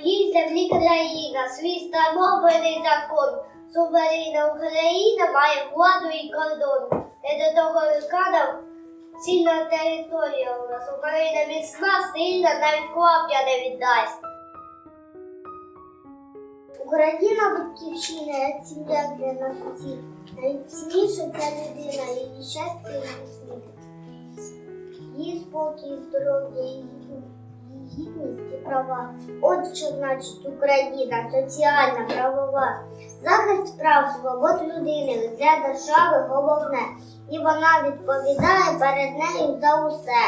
своїй землі країна, свій встановлений закон. Суверенна Україна має владу і кордон. Не до того рукана цільна територія у нас. Україна міцна, сильна, навіть хлоп'я не віддасть. Україна батьківщина, як сім'я для нас усіх. Найцінніше це людина, її щастя і. Її спокій, здоров'я, її гідність і права. От що значить Україна, соціальна, правова. Захист прав, свобод людини для держави головне. І вона відповідає перед нею за усе.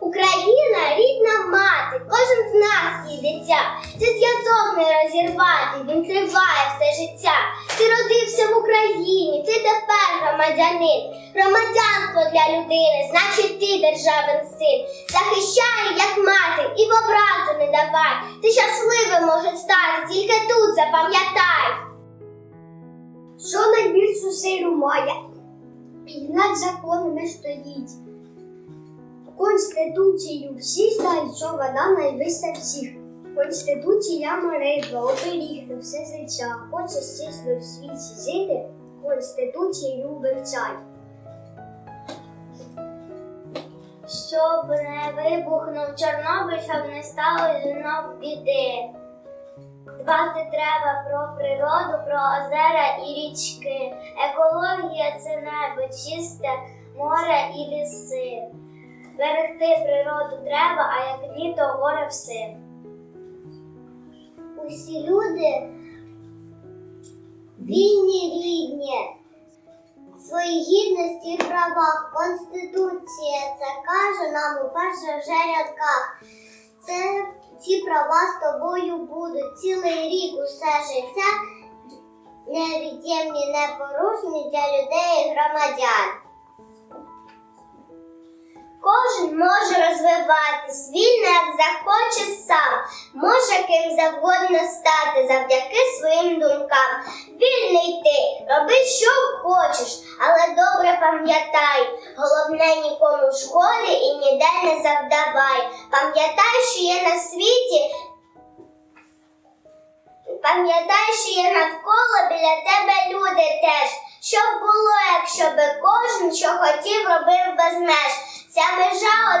Україна рідна мати, кожен з нас її дитя. Це зв'язок не розірвати, він триває все життя. Ти родився в Україні, ти тепер громадянин. Громадянство для людини, значить ти державин син. Захищай, як мати, і в образу не давай. Ти щасливим може стати, тільки тут запам'ятай. Що найбільшу силу має? І над законами стоїть. Конституцію всі знають, що вона найвища всіх. Конституція молитва, оберіг на все життя. Хоче стісно в світі жити, Конституцію вивчай. Щоб не вибухнув Чорнобиль, щоб не стало знов біди. Дбати треба про природу, про озера і річки. Екологія це небо, чисте море і ліси. Берегти природу треба, а як літо горе все. Усі люди гідності в правах. Конституція це каже нам у перших же рядках. Це ці права з тобою будуть цілий рік усе життя невід'ємні, непорушні для людей і громадян. Може розвиватись вільно, як захоче сам, може ким завгодно стати завдяки своїм думкам. Вільний ти, роби, що хочеш, але добре пам'ятай, головне нікому шкоди і ніде не завдавай. Пам'ятай, що є на світі. Пам'ятай, що є навколо біля тебе люди теж. Що було, якщо би кожен, що хотів, робив без меж.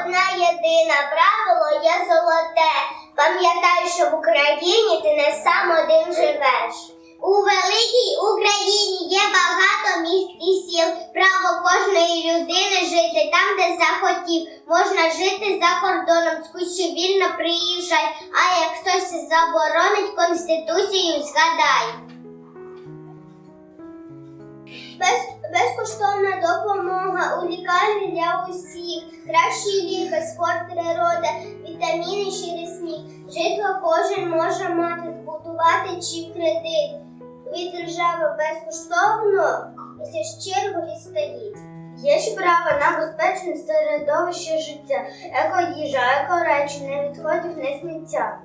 Одна єдина, правило є золоте. Пам'ятай, що в Україні ти не сам один живеш. У великій Україні є багато міст і сіл. Право кожної людини жити там, де захотів. Можна жити за кордоном, скучу вільно приїжджай. А як хтось заборонить конституцію, згадай. Без, безкоштовна допомога у лікарні для усіх, кращі ліки, спорт, природа, вітаміни через сніг. Житло кожен може мати, збудувати чи кредит. Від держави безкоштовно зі чергу відстоїть. стоїть. Є ж право на безпечне середовище життя, екоїжа, екоречі, не відходів, не сміття.